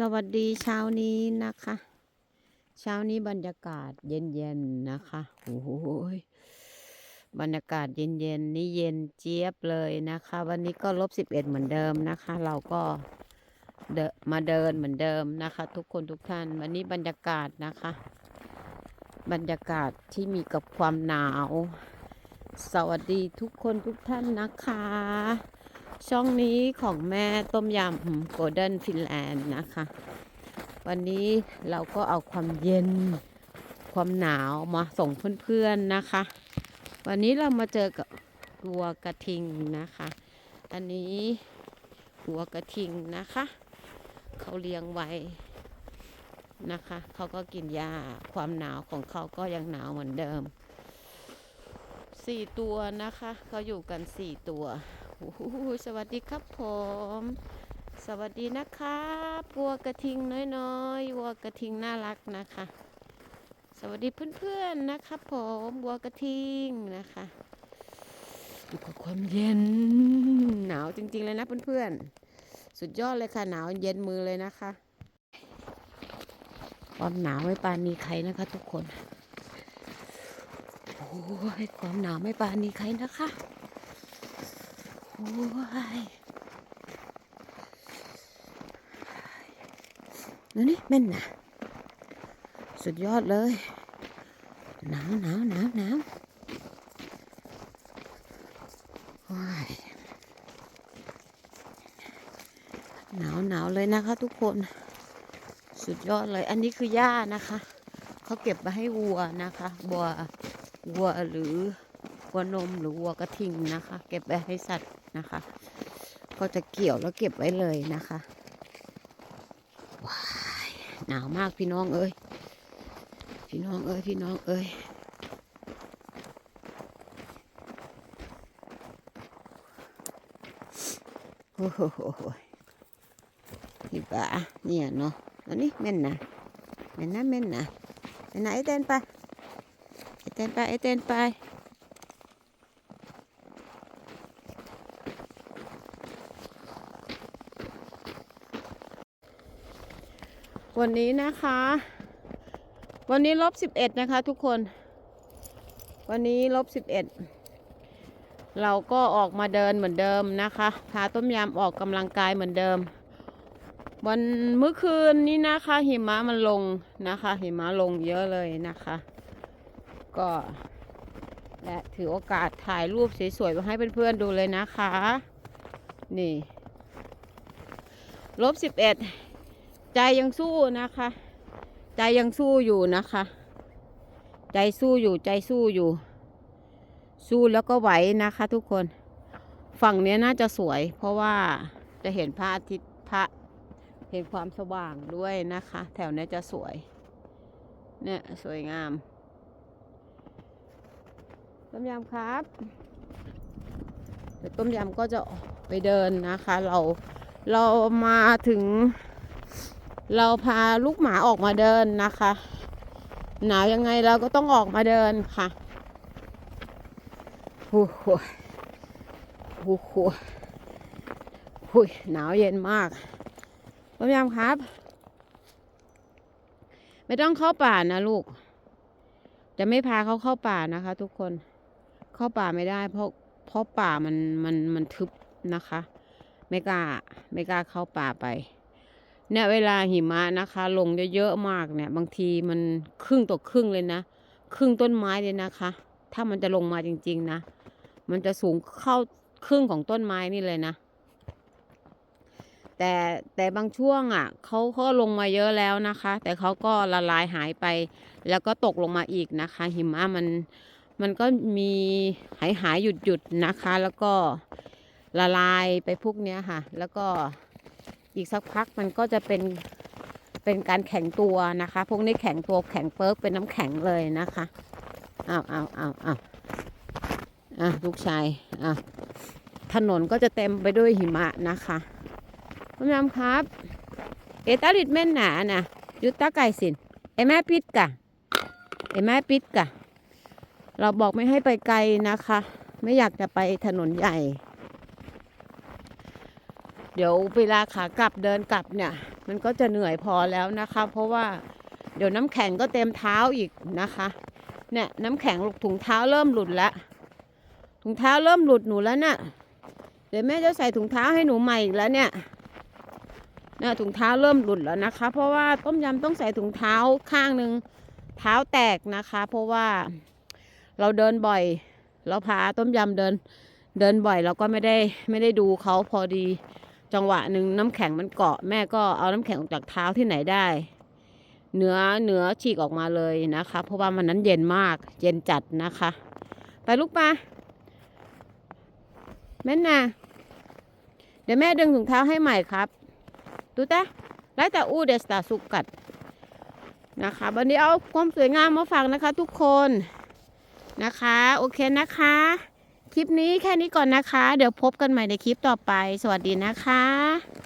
สวัสดีเช้านี้นะคะ เช้านี้บรรยากาศเย็นๆนะคะโอ้โหยบรรยากาศเย็นๆนี่เย็นเจี๊ยบเลยนะคะ วันนี้ก็ลบสิบเอ็ดเหมือนเดิมนะคะ เราก็เดนมาเดินเหมือนเดิมนะคะ ทุกคนทุกท่าน วันนี้บรรยากาศนะคะ บรรยากาศที่มีกับความหนาว สวัสดีทุกคนทุกท่านนะคะ ช่องนี้ของแม่ต้มยำโกลเด้นฟินแลนด์นะคะ วันนี้เราก็เอาความเย็นความหนาวมาส่งเพื่อนๆนะคะ วันนี้เรามาเจอกับวัวกระทิงนะคะ อันนี้วัวกระทิงนะคะ เขาเลี้ยงไว้นะคะ เขาก็กินหญ้าความหนาวของเขาก็ยังหนาวเหมือนเดิมสี่ตัวนะคะ เขาอยู่กันสี่ตัว โอ้โหสวัสดีครับผม สวัสดีนะครับวัวกระทิงน้อยๆวัวกระทิงน่ารักนะคะ สวัสดีเพื่อนๆนะครับผมวัวกระทิงนะคะอยู่กับความเย็นหนาวจริงๆเลยนะเพื่อนๆ สุดยอดเลยค่ะ หนาวเย็นมือเลยนะคะ ความหนาวไม่ปานีใครนะคะ ทุกคนโอ้ยความหนาวไม่ปานีใครนะคะ โอ้ยนั่นนี่แม่นนะสุดยอดเลย หนาวหนาวหนาวหนาวโอ้ยหนาวหนาวเลยนะคะทุกคน สุดยอดเลย อันนี้คือหญ้านะคะ เขาเก็บมาให้วัวนะคะวัววัวหรือ วัวนมหรือวัวกระทิงนะคะ เก็บไว้ให้สัตว์นะคะ ก็จะเกี่ยวแล้วเก็บไว้เลยนะคะว้ายหนาวมากพี่น้องเอ้ยพี่น้องเอ้ยพี่น้องเอ้ยโอ้โหนี่ปะเนี่ยเนาะอันนี้แม่นนะแม่นนะแม่นนะไปไหนไอเต้นไปไอเต้นไปไอเต้นไป วันนี้นะคะ วันนี้ลบสิบเอ็ดนะคะทุกคน วันนี้ลบสิบเอ็ดเราก็ออกมาเดินเหมือนเดิมนะคะ พาต้มยำออกกำลังกายเหมือนเดิม วันเมื่อคืนนี้นะคะหิมะมันลงนะคะ หิมะลงเยอะเลยนะคะ ก็และถือโอกาสถ่ายรูปสวยๆมาให้เพื่อนๆดูเลยนะคะ นี่ลบสิบเอ็ด ใจยังสู้นะคะ ใจยังสู้อยู่นะคะ ใจสู้อยู่ใจสู้อยู่ สู้แล้วก็ไหวนะคะ ทุกคน ฝั่งเนี้ยน่าจะสวย เพราะว่าจะเห็นพระอาทิตย์พระเห็นความสว่างด้วยนะคะ แถวเนี้ยจะสวย เนี่ยสวยงามต้มยำครับเดี๋ยวต้มยำก็จะไปเดินนะคะ เราเรามาถึง เราพาลูกหมาออกมาเดินนะคะ หนาวยังไงเราก็ต้องออกมาเดินค่ะโอ้โหโอ้โหหุยหนาวเย็นมากพยายามครับ ไม่ต้องเข้าป่านะลูก จะไม่พาเขาเข้าป่านะคะ ทุกคน เข้าป่าไม่ได้ เพราะเพราะป่ามันมันมันทึบนะคะ ไม่กล้าไม่กล้าเข้าป่าไป เนี่ยเวลาหิมะนะคะ ลงเยอะๆมากเนี่ย บางทีมันครึ่งต่อครึ่งเลยนะครึ่งต้นไม้เลยนะคะ ถ้ามันจะลงมาจริง ๆนะมันจะสูงเข้าครึ่งของต้นไม้นี่เลยนะ แต่แต่บางช่วงอะเขาเขาลงมาเยอะแล้วนะคะ แต่เขาก็ละลายหายไป แล้วก็ตกลงมาอีกนะคะ หิมะมันมันก็มีหายหายหยุดหยุดนะคะ แล้วก็ละลายไปพวกเนี้ยค่ะ แล้วก็ อีกสักพักมันก็จะเป็นเป็นการแข็งตัวนะคะ พวกนี้แข็งตัวแข็งเปิกเป็นน้ำแข็งเลยนะคะอ้าวอ้าวอ้าวอ้าวอะลูกชายอะถนนก็จะเต็มไปด้วยหิมะนะคะพยายามครับ เอตาลิดแม่นหนานะยุตตาไก่สินเอแม่ปิดกะเอแม่ปิดกะ เราบอกไม่ให้ไปไกลนะคะ ไม่อยากจะไปถนนใหญ่ เดี๋ยวเวลาขากลับเดินกลับเนี่ย มันก็จะเหนื่อยพอแล้วนะคะ เพราะว่าเดี๋ยวน้ำแข็งก็เต็มเท้าอีกนะคะ เนี่ยน้ำแข็งถุงเท้าเริ่มหลุดแล้วถุงเท้าเริ่มหลุดหนูแล้วเนี่ยเดี๋ยวแม่จะใส่ถุงเท้าให้หนูใหม่อีกแล้วเนี่ยเนี่ยถุงเท้าเริ่มหลุดแล้วนะคะ เพราะว่าต้มยำต้องใส่ถุงเท้าข้างหนึ่งเท้าแตกนะคะ เพราะว่าเราเดินบ่อย เราพาต้มยำเดินเดินบ่อยเราก็ไม่ได้ไม่ได้ดูเขาพอดี จังหวะหนึ่งน้ำแข็งมันเกาะแม่ก็เอาน้ำแข็งออกจากเท้าที่ไหนได้ เนื้อเนื้อฉีกออกมาเลยนะคะ เพราะว่ามันนั้นเย็นมากเย็นจัดนะคะ ไปลูกปลาแม่นาเดี๋ยวแม่ดึงถุงเท้าให้ใหม่ครับ ดูตะไล่แต่อู้เดสตาสุกัดนะคะ วันนี้เอาความสวยงามมาฝากนะคะ ทุกคนนะคะ โอเคนะคะ ลิปนี้แค่นี้ก่อนนะคะ เดี๋ยวพบกันใหม่ในคลิปต่อไป สวัสดีนะคะ